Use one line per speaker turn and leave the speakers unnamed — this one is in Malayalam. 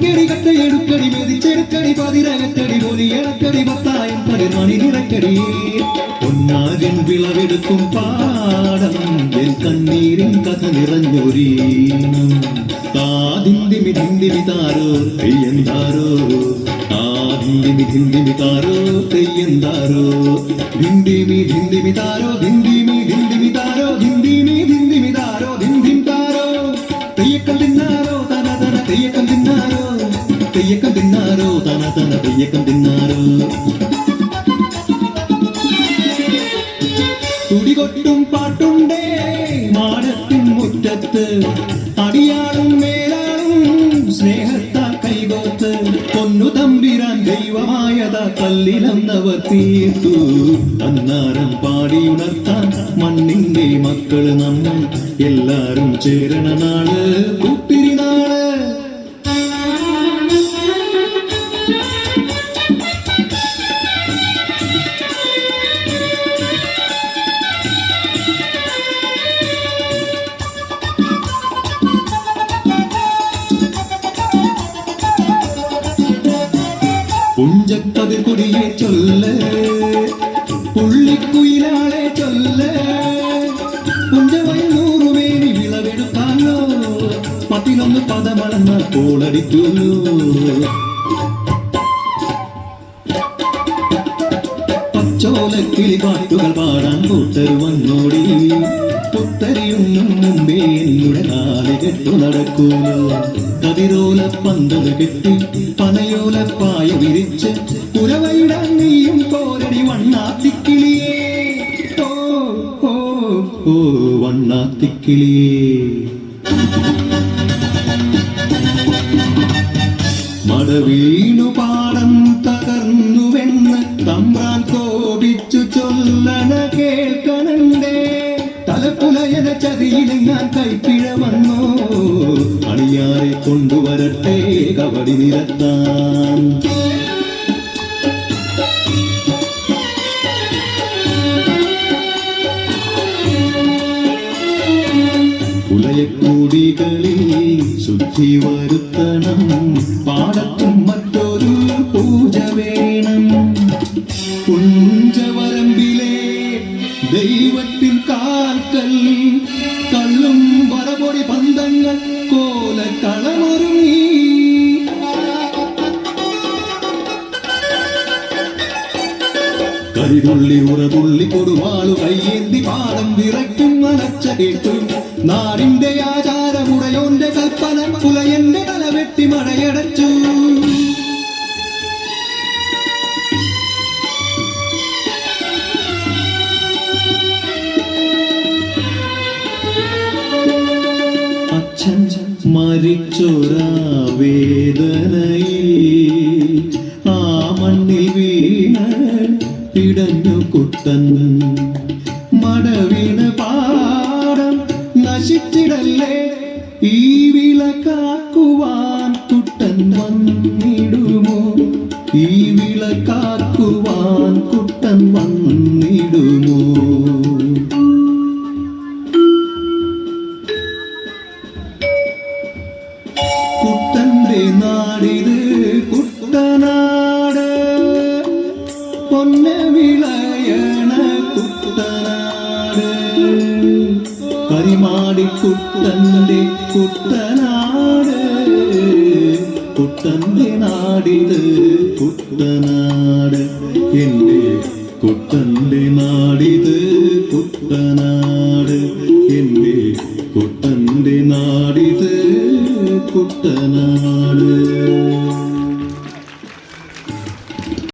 നടക്കടി കട്ടയെടുക്കടി മെതിച്ചെടുക്കടി പതിരകത്തടി പൊലിയടക്കടി പത്തായം പതിനാണി നിറക്കടി പൊന്നാകൻ വിളവെടുക്കും പാടം എൻ കണ്ണീരിൻ കഥ നിറഞ്ഞൊരീണം താതിന്തിമി ധിന്തിമി താരോ തെയ്യന്താരോ? താതിന്തിമി ധിന്തിമി താരോ തെയ്യന്താരോ? ധിന്തിമി ധിന്തിമി താരോ ധിന്തിമി ധിന്തിമി താരോ ധിന്തിമി തെയ്യക്കം తిన్నారు തന തന തെയ്യക്കം తిన్నారు തുടികൊട്ടും പാട്ടുണ്ടേ മാടത്തിൻ മുറ്റത്ത്. അടിയാളും മേലാളും സ്നേഹത്താൽ കൈകോത്ത്. പൊന്നു തമ്പിരാൻ ദൈവമായത കല്ലിലെന്നവർ തീർത്തു. അന്നാരം പാടിയുണർത്താൻ മണ്ണിന്റെ മക്കൾ നമ്മൾ എല്ലാരും ചേരണ നാൾ കൂത്തിരി புஞ்சப்பது குடியே சொல்ல புள்ளி குயிலாளே சொல்ல. புஞ்சவயல் நூறு மேனி விளவெடுத்தாலோ பதினொன்று பதமளந்த போலடித்துள்ளோ പച്ചോലക്കിളി പാട്ടുകൾ പാടാൻ കൂട്ടർ വന്നോടി. പുത്തരിയൊന്നും മുമ്പേ എന്നുടെ നാല് കെട്ടു നടക്കുന്നു കതിരോല പന്തത് കെട്ടി പനയോല പായ വിരിച്ച് കുരവയിടാൻ നീയും കോരടി വണ്ണാത്തിക്കിളിയേ. ഓ ഓ ഓ വണ്ണാത്തിക്കിളിയേ. മടവീണു പാടം തകർന്നുവെന്ന് തമ്പ്രാൻ കോപിച്ചു ചൊല്ലണ കേൾക്കണണ്ടേ. തലപ്പുലയന ചതിയിൽ ഞാൻ കൈപ്പിഴ വന്നോ? അണിയാറെ കൊണ്ടുവരട്ടെ കബടി നിരത്താൻ. ഉലയക്കൂടികളിൽ ശുദ്ധി വരുത്തണം. പാടത്തും മറ്റൊരു പൂജ വേണം. കുഞ്ചവരമ്പിലെ ദൈവത്തിൻ കരിതുള്ളി ഉറതുള്ളി കൊടുവാളു കയ്യേന്തി പാടം വിറയ്ക്കും മനച്ച കേട്ടും. നാടിന്റെ ആചാരമുടയോന്റെ കൽപ്പന പുലയന്റെ തല വെട്ടി മടയടച്ചു. അച്ഛൻ മരിച്ചൊരാ വേദനയിൽ പിടഞ്ഞു കുട്ടൻ മടവീണ പാടം നശിച്ചിടല്ലേ? ഈ വിള കാക്കുവാൻ കുട്ടൻ വന്നിടുമോ? ഈ വിള കരിമാടി കുട്ടന്റെ കുട്ടനാട് കുട്ടന്റെ നാടിത് കുട്ടനാട്. എന്റെ കുട്ടന്റെ നാടിത് കുട്ടനാട്. എന്റെ കുട്ടന്റെ നാടിത് കുട്ടനാട്.